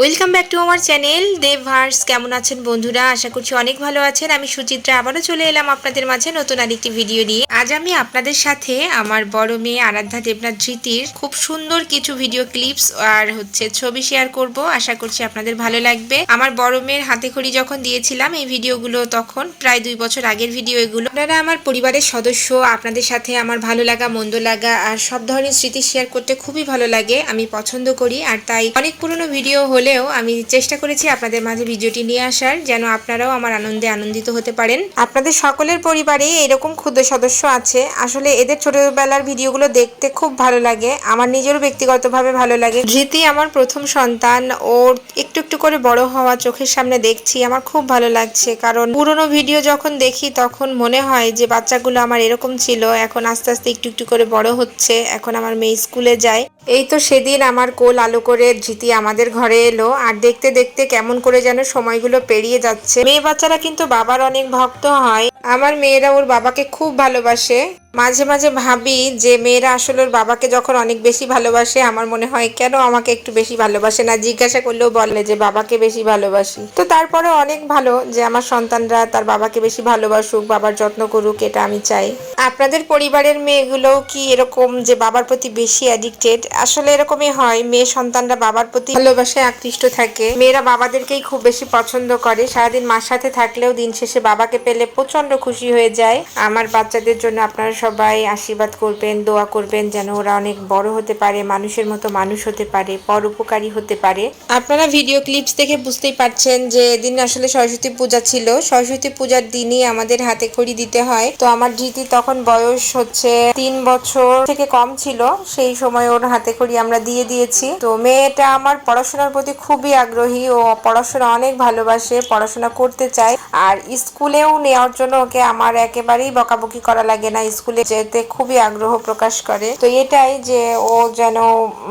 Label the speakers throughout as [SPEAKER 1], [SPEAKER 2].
[SPEAKER 1] Welcome back to আমার channel দেব verse কেমন আছেন বন্ধুরা? আশা করছি অনেক ভালো আছেন। আমি সুচিত্রা আবারও চলে এলাম আপনাদের মাঝে নতুন আরেকটি ভিডিও নিয়ে। আজ আমি আপনাদের সাথে আমার বড় মেয়ে আরাধ্যা দেবনাথ ধৃতির খুব সুন্দর কিছু ভিডিও ক্লিপস আর হচ্ছে ছবি শেয়ার করব। আশা করছি আপনাদের ভালো লাগবে। আমার বড় মেয়ের হাতে খড়ি যখন দিয়েছিলাম, এই ভিডিওগুলো তখন প্রায় দুই বছর আগের ভিডিও এগুলো। আপনারা আমার পরিবারের সদস্য, আপনাদের সাথে আমার ভালো লাগা, মন্দ লাগা আর সব ধরনের স্মৃতি শেয়ার করতে খুবই ভালো লাগে। আমি পছন্দ করি আর তাই অনেক পুরনো ভিডিও হলেও আমি চেষ্টা করেছি আপনাদের মাঝে ভিডিওটি নিয়ে আসার, যেন আপনারাও আমার আনন্দে আনন্দিত হতে পারেন। আপনাদের সকলের পরিবারে এরকম ক্ষুদ্র সদস্য আছে। আসলে এদের ছোটবেলার ভিডিওগুলো দেখতে খুব ভালো লাগে। আমার নিজেরও ব্যক্তিগতভাবে ভালো লাগে। ধৃতি আমার প্রথম সন্তান। ওর একটু একটু করে বড় হওয়া চোখের সামনে দেখছি। আমার খুব ভালো লাগছে। কারণ পুরনো ভিডিও যখন দেখি, তখন মনে হয় যে বাচ্চাগুলো আমার এরকম ছিল। এখন আস্তে আস্তে একটু একটু করে বড় হচ্ছে। এখন আমার মেয়ে স্কুলে যায়। এই তো সেদিন আমার কোল আলো করে জিতি আমাদের ঘরে এলো, আর দেখতে দেখতে কেমন করে যেন সময়গুলো পেরিয়ে যাচ্ছে। মেয়ে বাচ্চারা কিন্তু বাবার অনেক ভক্ত হয়। আমার মেয়েরা ওর বাবাকে খুব ভালোবাসে। মাঝে মাঝে ভাবি যে মেয়েরা আসলে ওর বাবাকে যখন অনেক বেশি ভালোবাসে, আমার মনে হয় কেন আমাকে একটু বেশি ভালোবাসে না? জিজ্ঞাসা করলেও বলে যে বাবাকে বেশি ভালোবাসি। তো তারপরে অনেক ভালো যে আমার সন্তানরা তার বাবাকে বেশি ভালোবাসুক, বাবার যত্ন করুক, এটা আমি চাই। আপনাদের পরিবারের মেয়েগুলো কি এরকম যে বাবার প্রতি বেশি অ্যাডিক্টেড আসলে এরকমই হয়, মেয়ে সন্তানরা বাবার প্রতি ভালোবাসায় আকৃষ্ট থাকে। মেয়েরা বাবাদেরকেই খুব বেশি পছন্দ করে। সারাদিন মার সাথে থাকলেও দিন শেষে বাবাকে পেলে প্রচণ্ড খুশি হয়ে যায়। আমার বাচ্চাদের জন্য আপনারা সবাই আশীর্বাদ করবেন, দোয়া করবেন যেন ওরা অনেক বড় হতে পারে, মানুষের মতো মানুষ হতে পারে পরোপকারী হতে পারে। আপনারা ভিডিও ক্লিপস দেখে বুঝতেই পারছেন যে এদিন আসলে সরস্বতী পূজা ছিল। সরস্বতী পূজার দিনই আমাদের হাতে খড়ি দিতে হয়। তো আমার ধৃতি তখন বয়স হচ্ছে তিন বছর থেকে কম ছিল। সেই সময় ওর হাতে খড়ি আমরা দিয়ে দিয়েছি। তো মেয়েটা আমার পড়াশোনার প্রতি খুবই আগ্রহী। ও পড়াশোনা অনেক ভালোবাসে, পড়াশোনা করতে চায়। আর স্কুলেও নেওয়ার জন্য ওকে আমার একেবারেই বকাবকি করা লাগে না। স্কুলে যেতে খুবই আগ্রহ প্রকাশ করে। তো এটাই যে ও যেন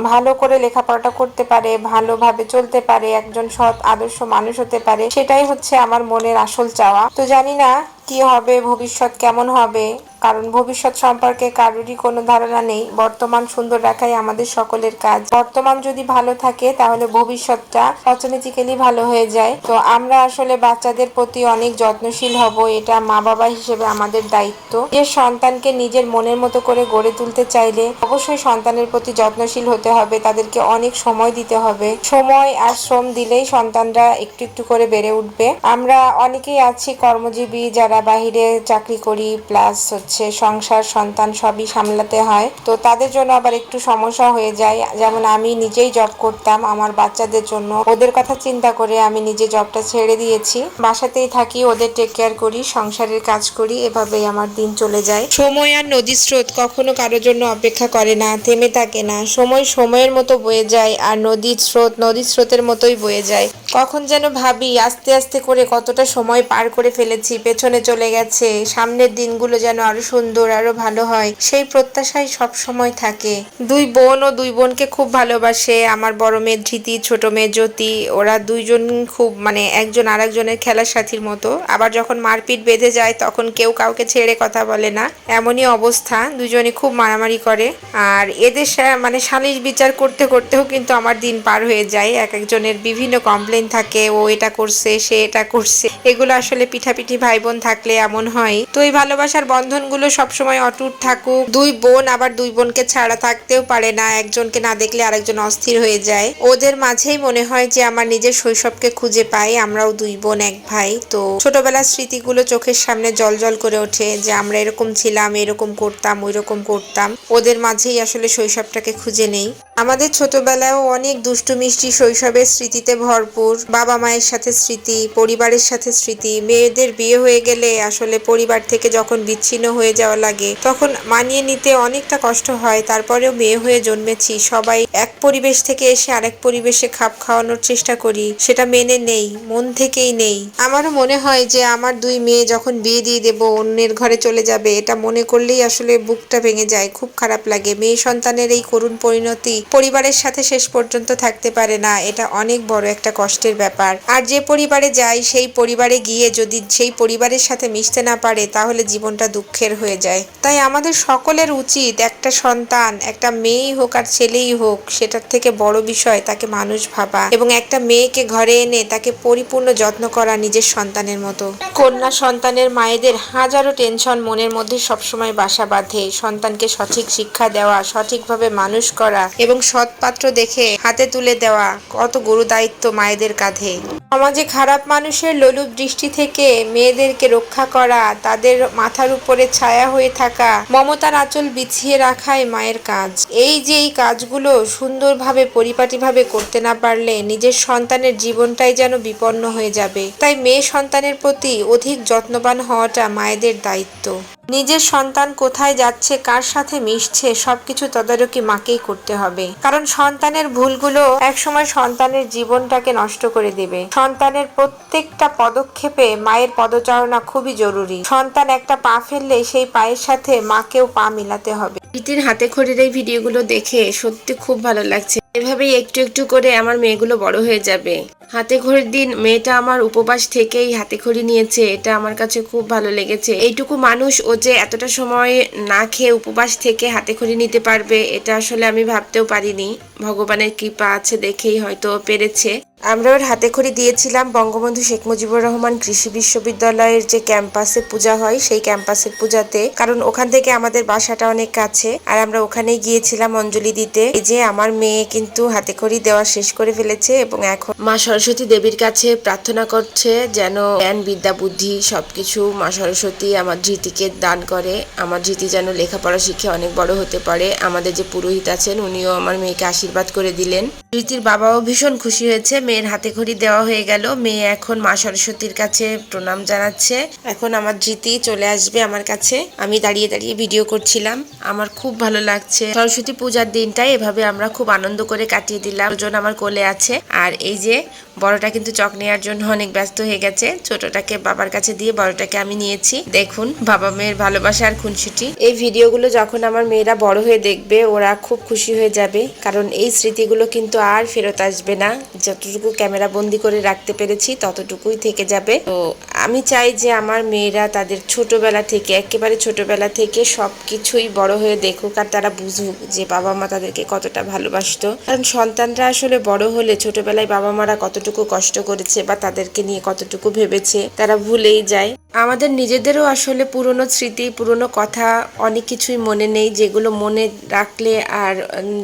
[SPEAKER 1] ভালো করে লেখাপড়াটা করতে পারে, ভালোভাবে চলতে পারে, একজন সৎ আদর্শ মানুষ হতে পারে, সেটাই হচ্ছে আমার মনের আসল চাওয়া। তো জানি না কি হবে, ভবিষ্যৎ কেমন হবে কারণ ভবিষ্যৎ সম্পর্কে কারোরই কোনো ধারণা নেই। বর্তমান সুন্দর রাখাই আমাদের সকলের কাজ। বর্তমান যদি ভালো থাকে, তাহলে ভবিষ্যৎটা অর্থনীতিক্যালি ভালো হয়ে যায়। তো আমরা আসলে বাচ্চাদের প্রতি অনেক যত্নশীল হব, এটা মা বাবা হিসেবে আমাদের দায়িত্ব। যে সন্তানকে নিজের মনের মতো করে গড়ে তুলতে চাইলে অবশ্যই সন্তানের প্রতি যত্নশীল হতে হবে, তাদেরকে অনেক সময় দিতে হবে। সময় আর শ্রম দিলেই সন্তানরা একটু একটু করে বেড়ে উঠবে। আমরা অনেকেই আছি কর্মজীবী যারা বাহিরে চাকরি করি, প্লাস হচ্ছে, সংসার, সন্তান সবই সামলাতে হয়। তো তাদের জন্য আবার একটু সমস্যা হয়ে যায়। যেমন আমি নিজেই জব করতাম, আমার বাচ্চাদের জন্য। ওদের কথা চিন্তা করে আমি নিজে জবটা ছেড়ে দিয়েছি। বাসাতেই থাকি, ওদের টেক কেয়ার করি, সংসারের কাজ করি, এভাবেই আমার দিন চলে যায়। সময় আর নদীর স্রোত কখনো কারোর জন্য অপেক্ষা করে না, থেমে থাকে না। সময় সময়ের মতো বয়ে যায় আর নদীর স্রোত নদীর স্রোতের মতোই বয়ে যায়। কখন যেন ভাবি, আস্তে আস্তে করে কতটা সময় পার করে ফেলেছি, পেছনে চলে গেছে। সামনের দিনগুলো যেন আরও সুন্দর, আরও ভালো হয়। সেই প্রত্যাশাই সব সময় থাকে। দুই বোন ও দুই বোনকে খুব ভালোবাসে। আমার বড় মেয়ে ধৃতি, ছোট মেয়ে জ্যোতি, ওরা দুইজন খুব মানে একজন আরেকজনের খেলার সাথীর মতো। আবার যখন মারপিট বেঁধে যায়, তখন কেউ কাউকে ছেড়ে কথা বলে না। এমনই অবস্থা। দুজনে খুব মারামারি করে। আর এদের মানে সালিশ বিচার করতে করতেও কিন্তু আমার দিন পার হয়ে যায়। এক একজনের বিভিন্ন কমপ্লেন থাকে। ও এটা করছে, সে এটা করছে। এগুলো আসলে পিঠাপিঠি ভাই বোন থাকলে এমন হয়। তো এই ভালোবাসার বন্ধনগুলো সবসময় অটুট থাকুক। দুই বোন আবার দুই বোনকে ছাড়া থাকতেও পারে না। একজনকে না দেখলে আরেকজন অস্থির হয়ে যায়। ওদের মাঝেই মনে হয় যে আমার নিজের শৈশবকে খুঁজে পাই। আমরাও দুই বোন, এক ভাই। তো ছোটবেলার স্মৃতিগুলো চোখের সামনে জল জল করে ওঠে যে আমরা এরকম ছিলাম, এরকম করতাম ওই রকম করতাম। ওদের মাঝেই আসলে শৈশবটাকে খুঁজে নেই। আমাদের ছোটবেলায়ও অনেক দুষ্টু মিষ্টি শৈশবের স্মৃতিতে ভরপুর। বাবা মায়ের সাথে স্মৃতি, পরিবারের সাথে স্মৃতি, মেয়েদের বিয়ে হয়ে গেলে আসলে পরিবার থেকে যখন বিচ্ছিন্ন হয়ে যাওয়া লাগে, তখন মানিয়ে নিতে অনেকটা কষ্ট হয়। তারপরেও মেয়ে হয়ে জন্মেছি, সবাই এক পরিবেশ থেকে এসে আরেক পরিবেশে খাপ খাওয়ানোর চেষ্টা করি, সেটা মেনে নেই, মন থেকেই নেই। আমারও মনে হয় যে আমার দুই মেয়ে যখন বিয়ে দিয়ে দেব, অন্যের ঘরে চলে যাবে, এটা মনে করলেই আসলে বুকটা ভেঙে যায়, খুব খারাপ লাগে। মেয়ে সন্তানের এই করুণ পরিণতি
[SPEAKER 2] পরিবারের সাথে শেষ পর্যন্ত থাকতে পারে না, এটা অনেক বড় একটা কষ্টের ব্যাপার। আর যে পরিবারে যায়, সেই পরিবারে গিয়ে যদি সেই পরিবারের সাথে মিশতে না পারে, তাহলে জীবনটা দুঃখের হয়ে যায়। তাই আমাদের সকলের উচিত একটা সন্তান, একটা মেয়েই হোক আর ছেলেই হোক, সেটার থেকে বড় বিষয় তাকে মানুষ ভাবা এবং একটা মেয়েকে ঘরে এনে তাকে পরিপূর্ণ যত্ন করা নিজের সন্তানের মতো। কন্যা সন্তানের মায়েদের হাজারো টেনশন মনের মধ্যে সবসময় বাসা বাঁধে। সন্তানকে সঠিক শিক্ষা দেওয়া, সঠিকভাবে মানুষ করা এবং সৎ পাত্র দেখে হাতে তুলে দেওয়া। কত গুরু দায়িত্ব মায়েদের কাঁধে। সমাজে খারাপ মানুষের লোলুপ দৃষ্টি থেকে মেয়েদেরকে রক্ষা করা, তাদের মাথার উপরে ছায়া হয়ে থাকা, মমতার আঁচল বিছিয়ে রাখাই মায়ের কাজ। এই যে এই কাজগুলো সুন্দরভাবে, পরিপাটিভাবে করতে না পারলে নিজের সন্তানের জীবনটাই যেন বিপন্ন হয়ে যাবে। তাই মেয়ে সন্তানের প্রতি অধিক যত্নবান হওয়াটা মায়েদের দায়িত্ব। নিজের সন্তান কোথায় যাচ্ছে, কার সাথে মিশছে, সবকিছু তদারকি মাকেই করতে হবে। কারণ সন্তানের ভুলগুলো একসময় সন্তানের জীবনটাকে নষ্ট করে দেবে। সন্তানের প্রত্যেকটা পদক্ষেপে মায়ের পদচারণা খুবই জরুরি। সন্তান একটা পা ফেললে সেই পায়ের সাথে মাকেও পা মিলাতে হবে। প্রীতির হাতে খড়ির এই ভিডিওগুলো দেখে সত্যি খুব ভালো লাগছে। এভাবেই একটু একটু করে আমার মেয়েগুলো বড় হয়ে যাবে। হাতে খড়ির দিন মেয়েটা আমার উপবাস থেকেই হাতে খড়ি নিয়েছে, এটা আমার কাছে খুব ভালো লেগেছে। এইটুকু মানুষ ও যে এতটা সময় না খেয়ে উপবাস থেকে হাতে খড়ি নিতে পারবে, এটা আসলে আমি ভাবতেও পারিনি। ভগবানের কৃপা আছে দেখেই হয়তো পেরেছে। আমরা ওর হাতে খড়ি দিয়েছিলাম, বঙ্গবন্ধু শেখ মুজিবুর রহমান কৃষি বিশ্ববিদ্যালয়ের যে ক্যাম্পাসে পূজা হয়, সেই ক্যাম্পাসের পূজাতে। কারণ ওখান থেকে আমাদের বাসাটা অনেক কাছে, আর আমরা ওখানে গিয়েছিলাম অঞ্জলি দিতে। এই যে আমার মেয়ে কিন্তু হাতে খড়ি দেওয়া শেষ করে ফেলেছে এবং এখন মা সরস্বতী দেবীর কাছে প্রার্থনা করছে যেন জ্ঞান, বিদ্যা, বুদ্ধি সবকিছু মা সরস্বতী আমার ধৃতিকে দান করে। আমার ধৃতি যেন লেখাপড়া শিখে অনেক বড় হতে পারে। আমাদের যে পুরোহিত আছেন, উনিও আমার মেয়েকে আশীর্বাদ করে দিলেন। ধৃতির বাবাও ভীষণ খুশি হয়েছে। মেয়ের হাতে খড়ি দেওয়া হয়ে গেল। মেয়ে এখন মা সরস্বতীর কাছে প্রণাম জানাচ্ছে। এখন আমার ধৃতি চলে আসবে আমার কাছে। আমি দাঁড়িয়ে দাঁড়িয়ে ভিডিও করছিলাম। আমার খুব ভালো লাগছে। সরস্বতী পূজার দিনটাই এভাবে আমরা খুব আনন্দ করে কাটিয়ে দিলাম। দুজন আমার কোলে আছে। আর এই যে বড়টা কিন্তু চক নেওয়ার জন্য অনেক ব্যস্ত হয়ে গেছে। ছোটটাকে বাবার কাছে দিয়ে বড়টাকে আমি নিয়েছি। দেখুন, বাবা মেয়ের ভালোবাসা আর খুনসুটি। এই ভিডিওগুলো যখন আমার মেয়েরা বড় হয়ে দেখবে, ওরা খুব খুশি হয়ে যাবে। কারণ এই স্মৃতিগুলো কিন্তু আর ফেরত আসবে না। যতটুকু ক্যামেরা বন্দি করে রাখতে পেরেছি, ততটুকুই থেকে যাবে। তো আমি চাই যে আমার মেয়েরা তাদের ছোটবেলা থেকে, একেবারে ছোটবেলা থেকে সব কিছুই বড় হয়ে দেখুক আর তারা বুঝুক যে বাবা মা তাদেরকে কতটা ভালোবাসতো। কারণ সন্তানরা আসলে বড় হলে ছোটবেলায় বাবা মারা কতটুকু কষ্ট করেছে বা তাদেরকে নিয়ে কতটুকু ভেবেছে, তারা ভুলেই যায়। আমাদের নিজেদেরও আসলে পুরনো স্মৃতি, পুরনো কথা অনেক কিছুই মনে নেই, যেগুলো মনে রাখলে আর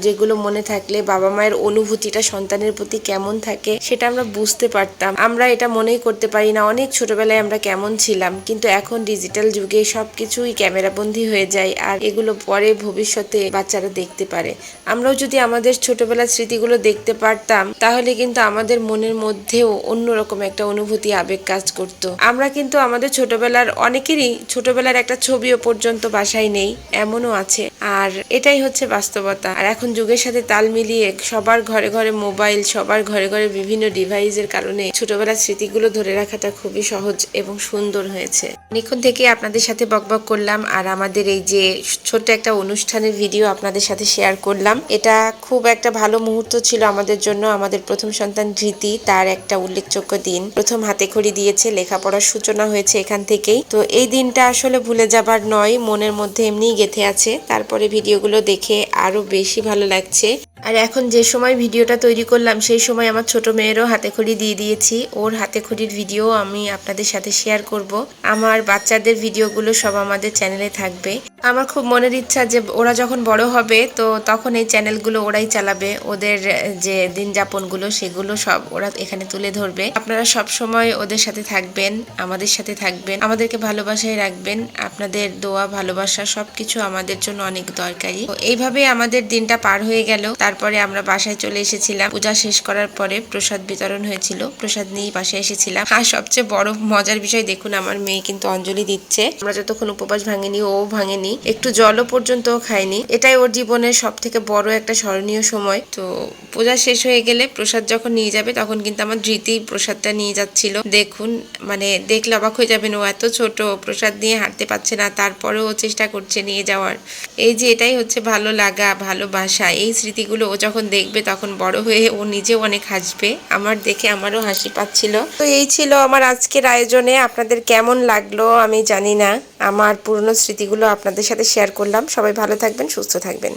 [SPEAKER 2] যেগুলো মনে থাকলে বাবা মায়ের অনুভূতিটা সন্তানের প্রতি কেমন থাকে সেটা আমরা বুঝতে পারতাম। আমরা এটা মনেই করতে পারি না, অনেক ছোটবেলায় আমরা কেমন ছিলাম, কিন্তু এখন ডিজিটাল যুগে সব কিছুই ক্যামেরাবন্দি হয়ে যায় আর এগুলো পরে ভবিষ্যতে বাচ্চারা দেখতে পারে। আমরাও যদি আমাদের ছোটবেলার স্মৃতিগুলো দেখতে পারতাম, তাহলে কিন্তু আমাদের মনের মধ্যেও অন্যরকম একটা অনুভূতি, আবেগ কাজ করতো। আমরা কিন্তু আমাদের ছোটবেলার অনেকেরই ছোটবেলার একটা ছবিও পর্যন্ত বাসায় নেই, এমনও আছে। আর এটাই হচ্ছে বাস্তবতা। আর এখন যুগের সাথে তাল মিলিয়ে সবার ঘরে ঘরে মোবাইল, সবার ঘরে ঘরে বিভিন্ন ডিভাইসের কারণে ছোটবেলার স্মৃতিগুলো ধরে রাখাটা খুবই সহজ এবং সুন্দর হয়েছে। অনেকক্ষণ থেকে আপনাদের সাথে বকবক করলাম আর আমাদের এই যে ছোট্ট একটা অনুষ্ঠানের ভিডিও আপনাদের সাথে শেয়ার করলাম। এটা খুব একটা ভালো মুহূর্ত ছিল আমাদের জন্য। আমাদের প্রথম সন্তান ধৃতি। তার একটা উল্লেখযোগ্য দিন। প্রথম হাতে খড়ি দিয়েছে, লেখাপড়ার সূচনা হয়েছে এখান থেকেই। তো এই দিনটা আসলে ভুলে যাবার নয়, মনের মধ্যে এমনিই গেথে আছে। তারপরে ভিডিওগুলো দেখে আরও বেশি ভালো লাগছে। আর এখন যে সময় ভিডিওটা তৈরি করলাম, সেই সময় আমার ছোট মেয়েরও হাতে খড়ি দিয়ে দিয়েছি। ওর হাতে খড়ির ভিডিও আমি আপনাদের সাথে শেয়ার করব। আমার বাচ্চাদের ভিডিওগুলো সব আমাদের চ্যানেলে থাকবে। আমার খুব মনের ইচ্ছা যে ওরা যখন বড় হবে, তো তখন এই চ্যানেলগুলো ওরাই চালাবে। ওদের যে দিন যাপনগুলো সেগুলো সব ওরা এখানে তুলে ধরবে। আপনারা সব সময় ওদের সাথে থাকবেন, আমাদের সাথে থাকবেন, আমাদেরকে ভালোবাসায় রাখবেন। আপনাদের দোয়া, ভালোবাসা সবকিছু আমাদের জন্য অনেক দরকারি। এইভাবে আমাদের দিনটা পার হয়ে গেল। তারপরে আমরা বাসায় চলে এসেছিলাম। পূজা শেষ করার পরে প্রসাদ বিতরণ হয়েছিল। প্রসাদ নিয়ে বাসায় এসেছিলাম। আর সবচেয়ে বড় মজার বিষয়, দেখুন, আমার মেয়ে কিন্তু অঞ্জলি দিচ্ছে। আমরা যতক্ষণ উপবাস ভাঙেনি, ও ভাঙেনি। একটু জলও পর্যন্ত খায়নি। এটাই ওর জীবনের সব থেকে বড় একটা স্মরণীয় সময়। তো পূজা শেষ হয়ে গেলে প্রসাদ যখন নিয়ে যাবে, তখন কিন্তু আমার ধৃতি প্রসাদটা নিয়ে যাচ্ছিল। দেখুন মানে দেখলে অবাক হয়ে যাবেন, ও এত ছোট, প্রসাদ নিয়ে হাঁটতে পারছে না। তারপরেও চেষ্টা করছে নিয়ে যাওয়ার। এই যে এটাই হচ্ছে ভালো লাগা, ভালোবাসা। এই স্মৃতিগুলো ও যখন দেখবে তখন বড় হয়ে ও নিজেও অনেক হাসবে। আমার দেখে আমারও হাসি পাচ্ছিল। তো এই ছিল আমার আজকের আয়োজনে আপনাদের কেমন লাগল আমি জানি না। আমার পুরনো স্মৃতিগুলো আপনাদের সাথে শেয়ার করলাম। সবাই ভালো থাকবেন, সুস্থ থাকবেন।